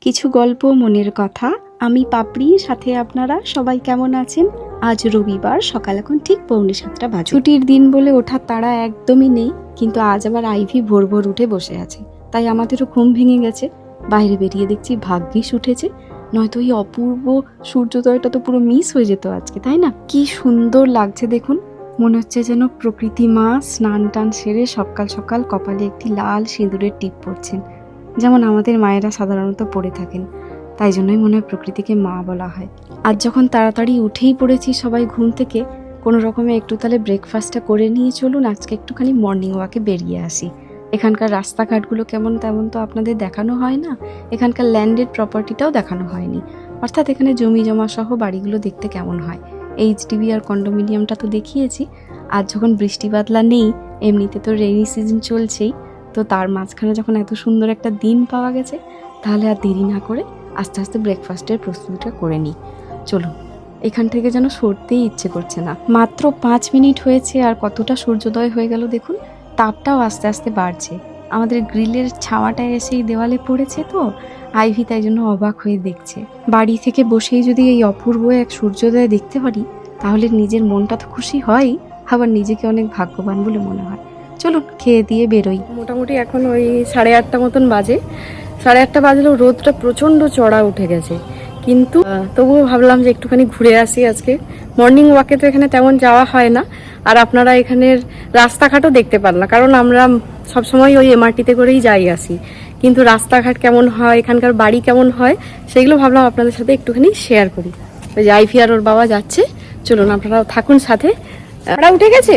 কিছু গল্প মনের কথা। আমি পাপড়ি, সাথে আপনারা সবাই কেমন আছেন? আজ রবিবার, সকাল এখন ঠিক পৌনে সাতটা বাজে। ছুটির দিন বলে ওঠার তাড়া একদমই নেই, কিন্তু আজ আবার আইভি ভোর ভোর উঠে বসে আছে। তাই আমাদেরও ঘুম ভেঙে গেছে। বাইরে বেরিয়ে দেখছি ভাগ্যিস উঠেছে। নয়তো এই অপূর্ব সূর্যোদয়টা তো পুরো মিস হয়ে যেত আজকে, তাই না? কি সুন্দর লাগছে দেখুন। মনে হচ্ছে যেন প্রকৃতি মা স্নান টান সেরে সকাল সকাল কপালে একটি লাল সিঁদুরের টিপ পড়ছেন। যেমন আমাদের মায়েরা সাধারণত পড়ে থাকেন, তাই জন্যই মনে হয় প্রকৃতিকে মা বলা হয়। আজ যখন তাড়াতাড়ি উঠেই পড়েছি সবাই ঘুম থেকে, কোনো রকমে একটু তাহলে ব্রেকফাস্টটা করে নিয়ে চলুন, আজকে একটুখানি মর্নিং ওয়াকে বেরিয়ে আসি। এখানকার রাস্তাঘাটগুলো কেমন তেমন তো আপনাদের দেখানো হয় না, এখানকার ল্যান্ডেড প্রপার্টিটাও দেখানো হয়নি। অর্থাৎ এখানে জমি জমা সহ বাড়িগুলো দেখতে কেমন হয়? এইচডিবি আর কন্ডোমিনিয়ামটা তো দেখিয়েছি, আর যখন বৃষ্টি বাদলা নেই, এমনিতে তো রেইনি সিজন চলছেই তো তার মাঝখানে যখন এত সুন্দর একটা দিন পাওয়া গেছে, তাহলে আর দেরি না করে আস্তে আস্তে ব্রেকফাস্টের প্রস্তুতিটা করে নিই। চলুন, এখান থেকে যেন সরতেই ইচ্ছে করছে না। মাত্র পাঁচ মিনিট হয়েছে আর কতটা সূর্যোদয় হয়ে গেল দেখুন, তাপটাও আস্তে আস্তে বাড়ছে। আমাদের গ্রিলের ছাওয়াটা এসেই দেওয়ালে পড়েছে তো, আইভি তাই জন্য অবাক হয়ে দেখছে। বাড়ি থেকে বসেই যদি এই অপূর্ব এক সূর্যোদয় দেখতে পারি, তাহলে নিজের মনটা তো খুশি হয় আবার নিজেকে অনেক ভাগ্যবান বলে মনে হয়। চলুন খেয়ে দিয়ে বেরোই। মোটামুটি এখন ওই সাড়ে আটটা মতন বাজে। সাড়ে আটটা বাজলেও রোদটা প্রচণ্ড চড়া উঠে গেছে। কিন্তু তবুও ভাবলাম যে একটুখানি ঘুরে আসি আজকে। মর্নিং ওয়াকে তো এখানে তেমন যাওয়া হয় না। আর আপনারা এখানের রাস্তাঘাটও দেখতে পান না। কারণ আমরা সবসময় ওই এমআরটিতে করেই যাই আসি। কিন্তু রাস্তাঘাট কেমন হয়, এখানকার বাড়ি কেমন হয়, সেগুলো ভাবলাম আপনাদের সাথে একটুখানি শেয়ার করি। ওই যে আইফি আর ওর বাবা যাচ্ছে। চলুন আপনারা থাকুন সাথে। ওরা উঠে গেছে?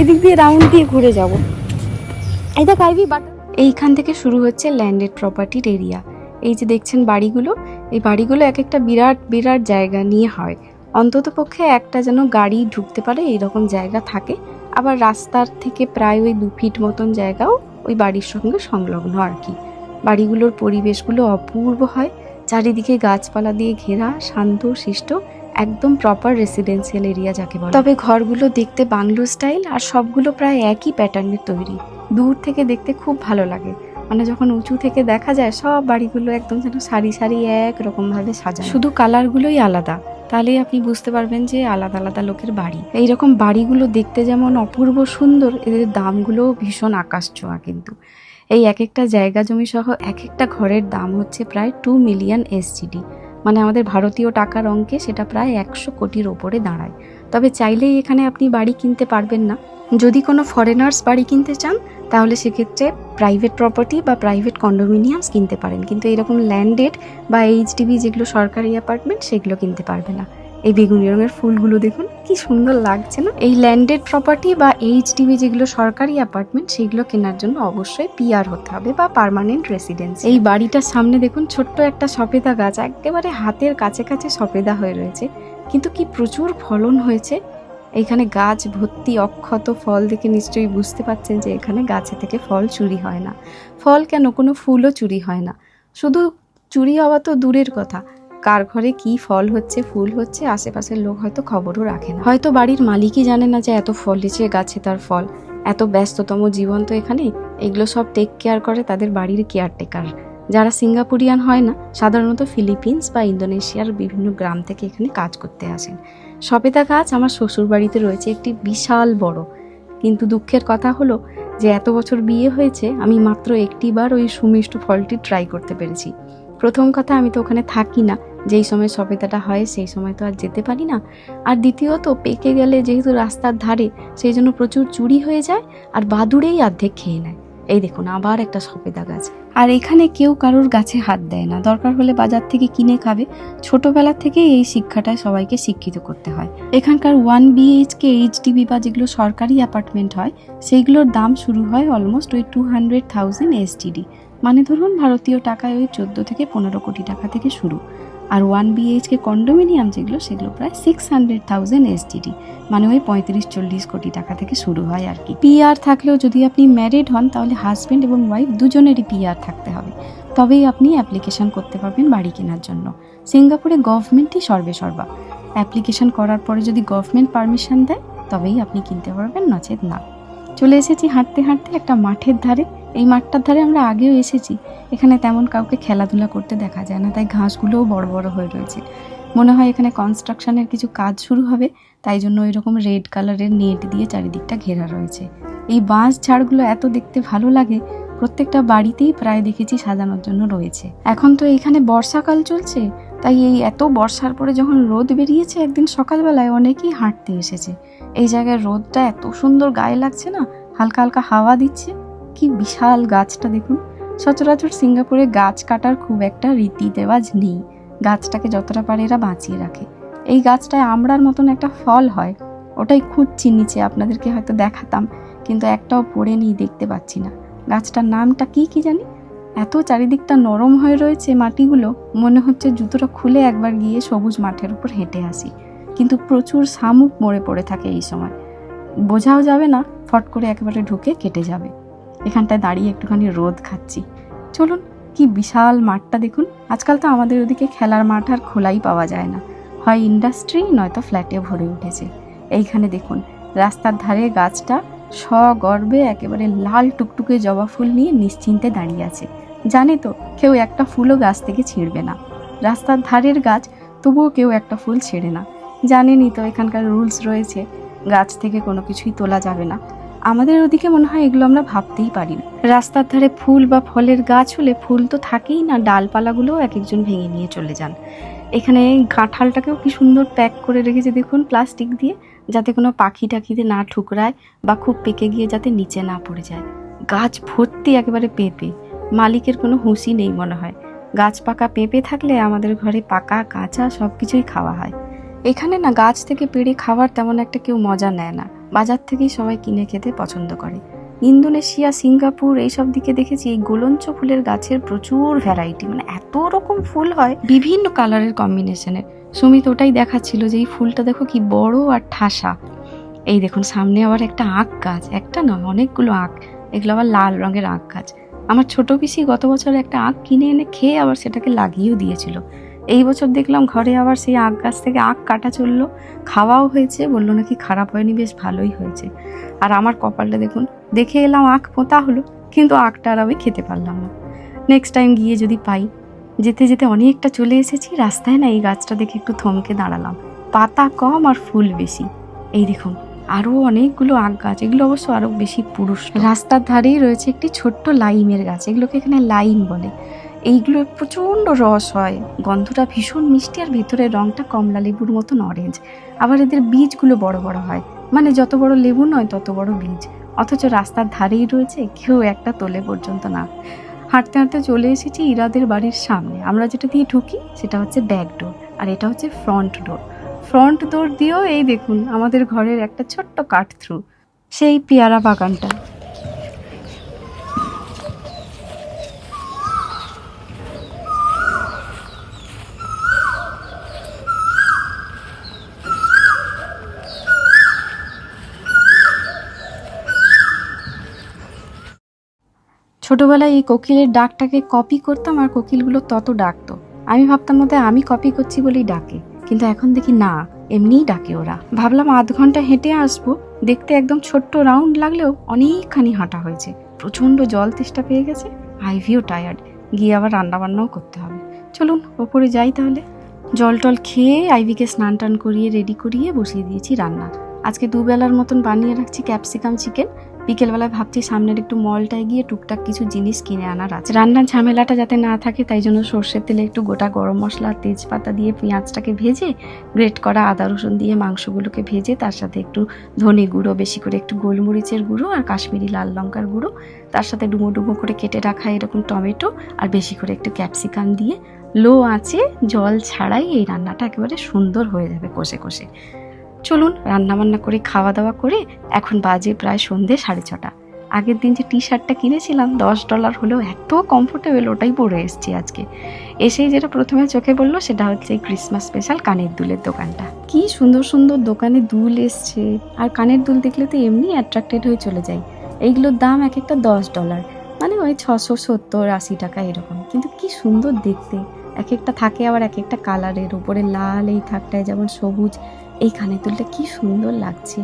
এই দিক দিয়ে রাউন্ড দিয়ে ঘুরে যাব। দেখ আইভি বাট এইখান থেকে শুরু হচ্ছে ল্যান্ডেড প্রপার্টির এরিয়া এই যে দেখছেন বাড়িগুলো, এই বাড়িগুলো এক একটা বিরাট বিরাট জায়গা নিয়ে হয়। অন্তত পক্ষে একটা যেন গাড়ি ঢুকতে পারে, এইরকম জায়গা থাকে। আবার রাস্তার থেকে প্রায় ওই দু ফিট মতন জায়গাও ওই বাড়ির সঙ্গে সংলগ্ন আর কি। বাড়িগুলোর পরিবেশগুলো অপূর্ব হয়। চারিদিকে গাছপালা দিয়ে ঘেরা, শান্ত, শিষ্ট। একদম প্রপার রেসিডেন্সিয়াল এরিয়া যাকে বলে। তবে ঘরগুলো দেখতে বাংলো স্টাইল আর সবগুলো প্রায় একই প্যাটার্নের তৈরি। দূর থেকে দেখতে খুব ভালো লাগে। মানে যখন উঁচু থেকে দেখা যায়, সব বাড়িগুলো একদম যেন সারি সারি এক রকম ভাবে সাজানো। শুধু কালারগুলোই আলাদা। তাহলেই আপনি বুঝতে পারবেন যে আলাদা আলাদা লোকের বাড়ি। এইরকম বাড়িগুলো দেখতে যেমন অপূর্ব সুন্দর, এদের দামগুলোও ভীষণ আকাশ ছোঁয়া কিন্তু। এই এক একটা জায়গা জমি সহ এক একটা ঘরের দাম হচ্ছে প্রায় টু মিলিয়ন এসজিডি মানে আমাদের ভারতীয় টাকার অঙ্কে সেটা প্রায় একশো কোটির ওপরে দাঁড়ায়। তবে চাইলেই এখানে আপনি বাড়ি কিনতে পারবেন না। যদি কোনো ফরেনার্স বাড়ি কিনতে চান, তাহলে সেক্ষেত্রে প্রাইভেট প্রপার্টি বা প্রাইভেট কন্ডোমিনিয়ামস কিনতে পারেন। কিন্তু এরকম ল্যান্ডেড বা এইচডিবি যেগুলো সরকারি অ্যাপার্টমেন্ট সেগুলো কিনতে পারবে না। এই বেগুনি রঙের ফুলগুলো দেখুন, কি সুন্দর লাগছে না? এই ল্যান্ডেড প্রপার্টি বা এইচ এইচডিবি যেগুলো সরকারি অ্যাপার্টমেন্ট সেগুলো কেনার জন্য অবশ্যই পিআর হতে হবে বা পার্মানেন্ট রেসিডেন্স এই বাড়িটার সামনে দেখুন, ছোট্ট একটা সফেদা গাছ, একেবারে হাতের কাছে কাছে সফেদা হয়ে রয়েছে। কিন্তু কি প্রচুর ফলন হয়েছে। এইখানে গাছ ভর্তি, অক্ষত ফল দেখে নিশ্চয়ই বুঝতে পাচ্ছেন যে এখানে গাছে থেকে ফল চুরি হয় না। ফল কেন? কোনো ফুলও চুরি হয় না। শুধু চুরি হওয়া তো দূরের কথা। কার ঘরে কি ফল হচ্ছে, ফুল হচ্ছে, আশেপাশের লোক হয়তো খবরও রাখে না। হয়তো বাড়ির মালিকই জানে না যে এত ফলেছে গাছে তার ফল। এত ব্যস্ততম জীবন তো এখানে। এগুলো সব টেক কেয়ার করে তাদের বাড়ির কেয়ারটেকার যারা সিঙ্গাপুরিয়ান হয় না, সাধারণত ফিলিপিন্স বা ইন্দোনেশিয়ার বিভিন্ন গ্রাম থেকে এখানে কাজ করতে আসেন। সবেদা গাছ আমার শ্বশুর বাড়িতে রয়েছে একটি বিশাল বড়। কিন্তু দুঃখের কথা হলো যে এত বছর বিয়ে হয়েছে, আমি মাত্র একটিবার ওই সুমিষ্ট ফলটি ট্রাই করতে পেরেছি। প্রথম কথা আমি তো ওখানে থাকি না। যেই সময় সবেদাটা হয়, সেই সময় তো আর যেতে পারি না। আর দ্বিতীয়ত, পেকে গেলে যেহেতু রাস্তার ধারে, সেই জন্য প্রচুর চুরি হয়ে যায় আর বাদুড়েই অর্ধেক খেয়ে নেয়। এই দেখুন, আবার একটা সবেদা গাছ। আর এখানে কেউ কারোর গাছে হাত দেয় না। দরকার হলে বাজার থেকে কিনে খাবে। ছোটবেলা থেকেই এই শিক্ষাটায় সবাইকে শিক্ষিত করতে হয়। এখানকার ওয়ান বিএইচকে এইচডিবি বা যেগুলো সরকারি অ্যাপার্টমেন্ট হয়, সেইগুলোর দাম শুরু হয় অলমোস্ট ওই টু হান্ড্রেড থাউজেন্ড এসটিডি মানে ধরুন ভারতীয় টাকায় ওই চোদ্দ থেকে পনেরো কোটি টাকা থেকে শুরু। আর ওয়ান বিএইচকে কন্ডোমিনিয়াম যেগুলো, সেগুলো প্রায় সিক্স হান্ড্রেড থাউজেন্ড এসডিডি মানে ওই পঁয়ত্রিশ চল্লিশ কোটি টাকা থেকে শুরু হয় আর কি। পিআর থাকলেও যদি আপনি ম্যারিড হন, তাহলে হাজব্যান্ড এবং ওয়াইফ দুজনেরই পিআর থাকতে হবে। তবেই আপনি অ্যাপ্লিকেশন করতে পারবেন বাড়ি কেনার জন্য। সিঙ্গাপুরে গভর্নমেন্টই সর্বে সর্বা। অ্যাপ্লিকেশন করার পরে যদি গভর্নমেন্ট পারমিশন দেয়, তবেই আপনি কিনতে পারবেন নচেত না। চলে এসেছি হাঁটতে হাঁটতে একটা মাঠের ধারে। এই মাঠটার ধারে আমরা আগেও এসেছি। এখানে তেমন কাউকে খেলাধুলা করতে দেখা যায় না, তাই ঘাসগুলোও বড় বড় হয়ে রয়েছে। মনে হয় এখানে কনস্ট্রাকশনের কিছু কাজ শুরু হবে, তাই জন্য ওই রকম রেড কালারের নেট দিয়ে চারিদিকটা ঘেরা রয়েছে। এই বাঁশ ঝাড়গুলো এত দেখতে ভালো লাগে, প্রত্যেকটা বাড়িতেই প্রায় দেখেছি সাজানোর জন্য রয়েছে। এখন তো এখানে বর্ষাকাল চলছে, তাই এই এত বর্ষার পরে যখন রোদ বেরিয়েছে একদিন সকালবেলায় অনেকেই হাঁটতে এসেছে। এই জায়গায় রোদটা এত সুন্দর গায়ে লাগছে না, হালকা হালকা হাওয়া দিচ্ছে। কি বিশাল গাছটা দেখুন। সচরাচর সিঙ্গাপুরে গাছ কাটার খুব একটা রীতি দেওয়াজ নেই। গাছটাকে যতটা পারে এরা বাঁচিয়ে রাখে। এই গাছটায় আমড়ার মতন একটা ফল হয়। ওটাই খুঁজছি নিচে, আপনাদেরকে হয়তো দেখাতাম, কিন্তু একটাও পড়ে নিয়ে দেখতে পাচ্ছি না। গাছটার নামটা কি কি জানি? এত চারিদিকটা নরম হয়ে রয়েছে মাটিগুলো, মনে হচ্ছে জুতোটা খুলে একবার গিয়ে সবুজ মাঠের উপর হেঁটে আসি। কিন্তু প্রচুর শামুক মরে পড়ে থাকে এই সময়। বোঝাও যাবে না, ফট করে একেবারে ঢুকে কেটে যাবে। এখানটায় দাঁড়িয়ে একটুখানি রোদ খাচ্ছি। চলুন, কি বিশাল মাঠটা দেখুন। আজকাল তো আমাদের ওদিকে খেলার মাঠ আর খোলাই পাওয়া যায় না। হয় ইন্ডাস্ট্রি, নয়তো ফ্ল্যাটে ভরে উঠেছে। এইখানে দেখুন, রাস্তার ধারে গাছটা সগর্বে একেবারে লাল টুকটুকে জবা ফুল নিয়ে নিশ্চিন্তে দাঁড়িয়ে আছে। জানে তো, কেউ একটা ফুলও গাছ থেকে ছিঁড়বে না। রাস্তার ধারের গাছ, তবুও কেউ একটা ফুল ছেড়ে না। জানেনই তো, এখানকার রুলস রয়েছে, গাছ থেকে কোনো কিছুই তোলা যাবে না। আমাদের ওদিকে মনে হয় এগুলো আমরা ভাবতেই পারি না। রাস্তার ধারে ফুল বা ফলের গাছ হলে ফুল তো থাকেই না, ডালপালাগুলোও এক একজন ভেঙে নিয়ে চলে যান। এখানে কাঁঠালটাকেও কি সুন্দর প্যাক করে রেখেছে দেখুন প্লাস্টিক দিয়ে, যাতে কোনো পাখি টাখিতে না ঠুকরায় বা খুব পেকে গিয়ে যাতে নিচে না পড়ে যায়। গাছ ভর্তি একেবারে পেঁপে, মালিকের কোনো হুঁশি নেই মনে হয়। গাছ পাকা পেঁপে থাকলে আমাদের ঘরে পাকা, কাঁচা সব কিছুই খাওয়া হয়। এখানে না গাছ থেকে পেড়ে খাওয়ার তেমন একটা কেউ মজা নেয় না। বাজার থেকেই সবাই কিনে খেতে পছন্দ করে। ইন্দোনেশিয়া, সিঙ্গাপুর এইসব দিকে দেখেছি এই গোলঞ্চ ফুলের গাছের প্রচুর ভ্যারাইটি মানে এত রকম ফুল হয়। বিভিন্ন কালারের কম্বিনেশনের সুমিত, ওটাই দেখাচ্ছিল যে এই ফুলটা দেখো কি বড় আর ঠাসা। এই দেখুন, সামনে আবার একটা আখ গাছ। একটা নয়, অনেকগুলো আখ। এগুলো আবার লাল রঙের আখ গাছ। আমার ছোট পিসি গত বছর একটা আখ কিনে এনে খেয়ে আবার সেটাকে লাগিয়েও দিয়েছিল। এই বছর দেখলাম ঘরে আবার সেই আখ গাছ থেকে আখ কাটা চলল। খাওয়াও হয়েছে, বলল নাকি খারাপ হয়নি, বেশ ভালোই হয়েছে। আর আমার কপালটা দেখুন, দেখে এলাম আখ পোঁতা হলো, কিন্তু আখটা আর আমি খেতে পারলাম না। নেক্সট টাইম গিয়ে যদি পাই, যেতে যেতে অনেকটা চলে এসেছি, রাস্তায় না এই গাছটা দেখে একটু থমকে দাঁড়ালাম। পাতা কম আর ফুল বেশি। এই দেখুন আরও অনেকগুলো আখ গাছ, এগুলো অবশ্য আরও বেশি পুরুষ রাস্তার ধারেই রয়েছে একটি ছোট্ট লাইমের গাছ, এগুলোকে এখানে লাইম বলে। এইগুলো প্রচণ্ড রস হয়। গন্ধটা ভীষণ মিষ্টি আর ভেতরের রঙটা কমলা লেবুর মতন অরেঞ্জ আবার এদের বীজগুলো বড় বড় হয়। মানে যত বড় লেবু নয়, তত বড় বীজ। অথচ রাস্তার ধারেই রয়েছে, কেউ একটা তোলে পর্যন্ত না। হাঁটতে হাঁটতে চলে এসেছি ইরাদের বাড়ির সামনে। আমরা যেটা দিয়ে ঢুকি, সেটা হচ্ছে ব্যাক ডোর আর এটা হচ্ছে ফ্রন্ট ডোর ফ্রন্ট ডোর দিয়েও এই দেখুন, আমাদের ঘরের একটা ছোট্ট কাট থ্রু সেই পেয়ারা বাগানটা। ছোটবেলায় এই কোকিলের ডাকটাকে কপি করতাম আর কোকিলগুলো তত ডাকতো। আমি ভাবতাম মধ্যে আমি কপি করছি বলেই ডাকে, কিন্তু এখন দেখি না, এমনিই ডাকে ওরা। ভাবলাম আধ ঘণ্টা হেঁটে আসব, দেখতে একদম ছোট্ট রাউন্ড লাগলেও অনেকখানি হাঁটা হয়েছে। প্রচণ্ড জল তেষ্টা পেয়ে গেছে আই আইভিও টায়ার্ড গিয়ে আবার রান্না বান্নাও করতে হবে। চলুন, ওপরে যাই তাহলে। জল টল খেয়ে আইভিকে স্নান টান করিয়ে রেডি করিয়ে বসিয়ে দিয়েছি রান্না আজকে দুবেলার মতন বানিয়ে রাখছি ক্যাপসিকাম চিকেন বিকেলবেলায় ভাবছি সামনের একটু মলটায় গিয়ে টুকটাক কিছু জিনিস কিনে আনার আছে। রান্নার ঝামেলাটা যাতে না থাকে, তাই জন্য সর্ষের তেলে একটু গোটা গরম মশলা, তেজপাতা দিয়ে পেঁয়াজটাকে ভেজে, গ্রেট করা আদা, রসুন দিয়ে মাংসগুলোকে ভেজে, তার সাথে একটু ধনে গুঁড়ো, বেশি করে একটু গোলমরিচের গুঁড়ো আর কাশ্মীরি লাল লঙ্কার গুঁড়ো। তার সাথে ডুমো ডুমো করে কেটে রাখা এরকম টমেটো আর বেশি করে একটু ক্যাপসিকাম দিয়ে। লো আছে জল ছাড়াই এই রান্নাটা একেবারে সুন্দর হয়ে যাবে কষে কষে। চলুন রান্না বান্না করে খাওয়া দাওয়া করে এখন বাজে প্রায় সন্ধে সাড়ে ছটা। আগের দিন যে টি শার্টটা কিনেছিলাম, দশ ডলার হলেও এত কমফোর্টেবল ওটাই পরে এসেছি আজকে। এসেই যেটা প্রথমে চোখে পড়ল, সেটা হচ্ছে এই ক্রিসমাস স্পেশাল কানের দুলের দোকানটা। কি সুন্দর সুন্দর দোকানে দুল এসছে। আর কানের দুল দেখলে তো এমনি অ্যাট্রাক্টেড হয়ে চলে যায় এইগুলোর দাম এক একটা দশ ডলার। মানে ওই ছশো সত্তর আশি টাকা এরকম। কিন্তু কি সুন্দর দেখতে। এক একটা থাকে আবার এক একটা কালারের উপরে লাল এই থাকটায় যেমন সবুজ। এই কানের দুলটা কি সুন্দর লাগছে।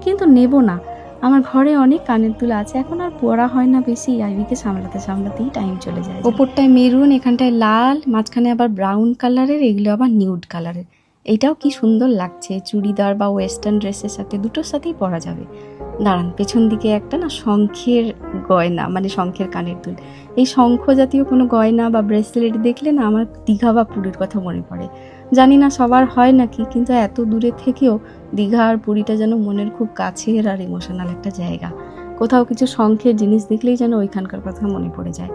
কিন্তু নেব না। আমার ঘরে অনেক কানের দুল আছে। এখন আর পরা হয় না বেশি। আইভিকে সামলাতে সামলাতেই টাইম চলে যায়। ওপরটায় মেরুন, এখানটায় লাল, মাঝখানে আবার ব্রাউন কালারের এগুলো আবার নিউড কালারের এইটাও কি সুন্দর লাগছে। চুড়িদার বা ওয়েস্টার্ন ড্রেসের সাথে দুটোর সাথেই পরা যাবে। দাঁড়ান, পেছন দিকে একটা না শঙ্খের গয়না মানে শঙ্খের কানের দুল। এই শঙ্খ জাতীয় কোনো গয়না বা ব্রেসলেট দেখলে না আমার দীঘা বা পুরীর কথা মনে পড়ে। জানি না সবার হয় নাকি, কিন্তু এত দূরে থেকেও দীঘা আর পুরীটা যেন মনের খুব কাছের আর ইমোশনাল একটা জায়গা। কোথাও কিছু শঙ্খের জিনিস দেখলেই যেন ওইখানকার কথা মনে পড়ে যায়।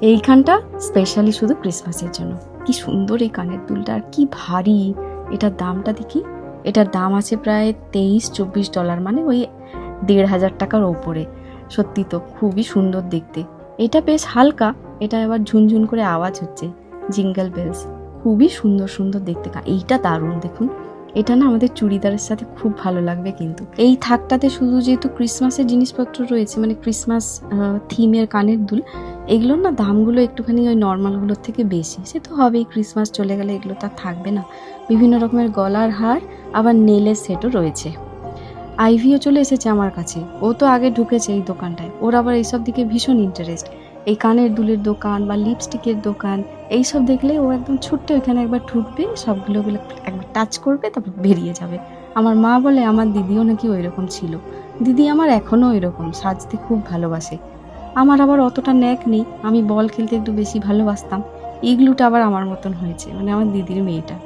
এইখানটা স্পেশালি শুধু ক্রিসমাসের জন্য। কি সুন্দর এই কানের দুলটা, আর কি ভারী! এটার দামটা দেখি। এটার দাম আছে প্রায় তেইশ, চব্বিশ ডলার মানে ওই দেড় হাজার টাকার ওপরে। সত্যি তো, খুবই সুন্দর দেখতে। এটা বেশ হালকা, এটা এবার ঝুনঝুন করে আওয়াজ হচ্ছে জিঙ্গল বেলস খুবই সুন্দর সুন্দর দেখতে এইটা দারুণ, দেখুন। এটা না আমাদের চুড়িদারের সাথে খুব ভালো লাগবে কিন্তু। এই থাকটাতে শুধু যেহেতু ক্রিসমাসের জিনিসপত্র রয়েছে মানে ক্রিসমাস থিমের কানের দুল, এগুলোর না দামগুলো একটুখানি ওই নর্মালগুলোর থেকে বেশি। সে তো হবেই, ক্রিসমাস চলে গেলে এগুলো তো আর থাকবে না। বিভিন্ন রকমের গলার হার, আবার নেলের সেটও রয়েছে। আইভিও চলে এসেছে আমার কাছে। ও তো আগে ঢুকেছে এই দোকানটায়। ওর আবার এইসব দিকে ভীষণ ইন্টারেস্ট এই কানের দুলের দোকান বা লিপস্টিকের দোকান, এইসব দেখলে ও একদম ছুট্টে ওইখানে একবার ঢুকবে সবগুলো গুলো একবার টাচ করবে, তারপর বেরিয়ে যাবে। আমার মা বলে আমার দিদিও নাকি ওই রকম ছিল। দিদি আমার এখনও ওই রকম সাজতে খুব ভালোবাসে। আমার আবার অতটা ন্যাক নেই, আমি বল খেলতে একটু বেশি ভালোবাসতাম। ইগলুটা আবার আমার মতন হয়েছে মানে আমার দিদির মেয়েটা।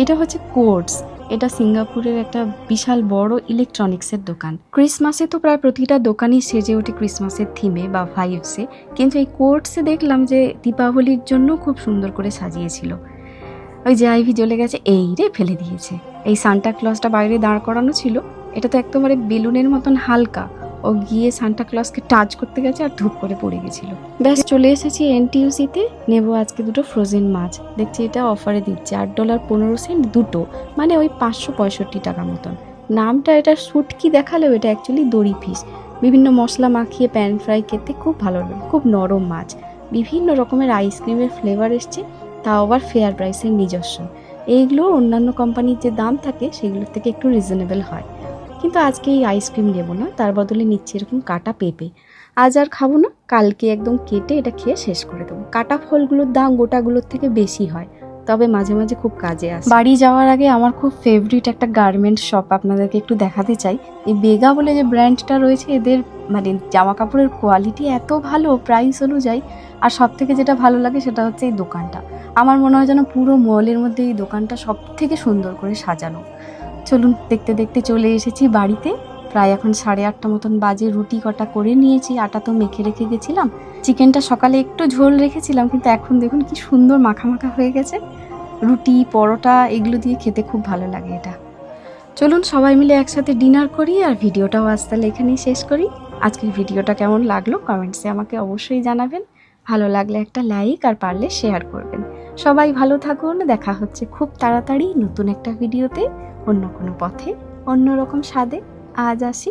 এটা হচ্ছে কোর্টস এটা সিঙ্গাপুরের একটা বিশাল বড় ইলেকট্রনিক্সের দোকান। ক্রিসমাসে তো প্রায় প্রতিটা দোকানই সেজে ওঠে ক্রিসমাসের থিমে বা ভাইভসে কিন্তু এই কোর্টসে দেখলাম যে দীপাবলির জন্য খুব সুন্দর করে সাজিয়েছিল। ওই যে আইভি জ্বলে গেছে, এই রে, ফেলে দিয়েছে। এই সান্টা ক্লসটা বাইরে দাঁড় করানো ছিল। এটা তো একেবারে বেলুনের মতন হালকা। ও গিয়ে সান্টা ক্লসকে টাচ করতে গেছে আর ধূপ করে পড়ে গেছিল। ব্যাস। চলে এসেছি এনটিউসিতে নেব আজকে দুটো ফ্রোজেন মাছ। দেখছি এটা অফারে দিচ্ছে আট ডলার পনেরো সেন্ট দুটো মানে ওই পাঁচশো পঁয়ষট্টি টাকা মতন। নামটা এটা শুটকি দেখালেও এটা অ্যাকচুয়ালি দড়ি ফিস বিভিন্ন মশলা মাখিয়ে প্যান ফ্রাই খেতে খুব ভালো লাগে খুব নরম মাছ। বিভিন্ন রকমের আইসক্রিমের ফ্লেভার এসছে তাও আবার ফেয়ার প্রাইসের নিজস্ব। এইগুলো অন্যান্য কোম্পানির যে দাম থাকে সেগুলোর থেকে একটু রিজনেবল হয়। কিন্তু আজকে এই আইসক্রিম নেব না। তার বদলে নিচ্ছি এরকম কাটা পেঁপে। আজ আর খাব না, কালকে একদম কেটে এটা খেয়ে শেষ করে দেবো। কাটা ফলগুলোর দাম গোটাগুলোর থেকে বেশি হয়, তবে মাঝে মাঝে খুব কাজে আসে। বাড়ি যাওয়ার আগে আমার খুব ফেভারিট একটা গার্মেন্ট শপ আপনাদেরকে একটু দেখাতে চাই। এই বেগা বলে যে ব্র্যান্ডটা রয়েছে, এদের মানে জামা কাপড়ের কোয়ালিটি এত ভালো প্রাইস অনুযায়ী। আর সব থেকে যেটা ভালো লাগে সেটা হচ্ছে এই দোকানটা। আমার মনে হয় যেন পুরো মলের মধ্যে এই দোকানটা সব থেকে সুন্দর করে সাজানো। চলুন, দেখতে দেখতে চলে এসেছি বাড়িতে। প্রায় এখন সাড়ে আটটা মতন বাজে, রুটি কটা করে নিয়েছি, আটা তো মেখে রেখে গেছিলাম। চিকেনটা সকালে একটু ঝোল রেখেছিলাম, কিন্তু এখন দেখুন কি সুন্দর মাখা মাখা হয়ে গেছে। রুটি, পরোটা, এগুলো দিয়ে খেতে খুব ভালো লাগে এটা। চলুন সবাই মিলে একসাথে ডিনার করি আর ভিডিওটাও আজ তাহলে এখানেই শেষ করি। আজকের ভিডিওটা কেমন লাগল কমেন্টসে আমাকে অবশ্যই জানাবেন। ভালো লাগলে একটা লাইক আর পারলে শেয়ার করবেন। সবাই ভালো থাকুন, দেখা হচ্ছে খুব তাড়াতাড়ি নতুন একটা ভিডিওতে অন্য কোনো পথে, অন্যরকম স্বাদে। আজ আসি।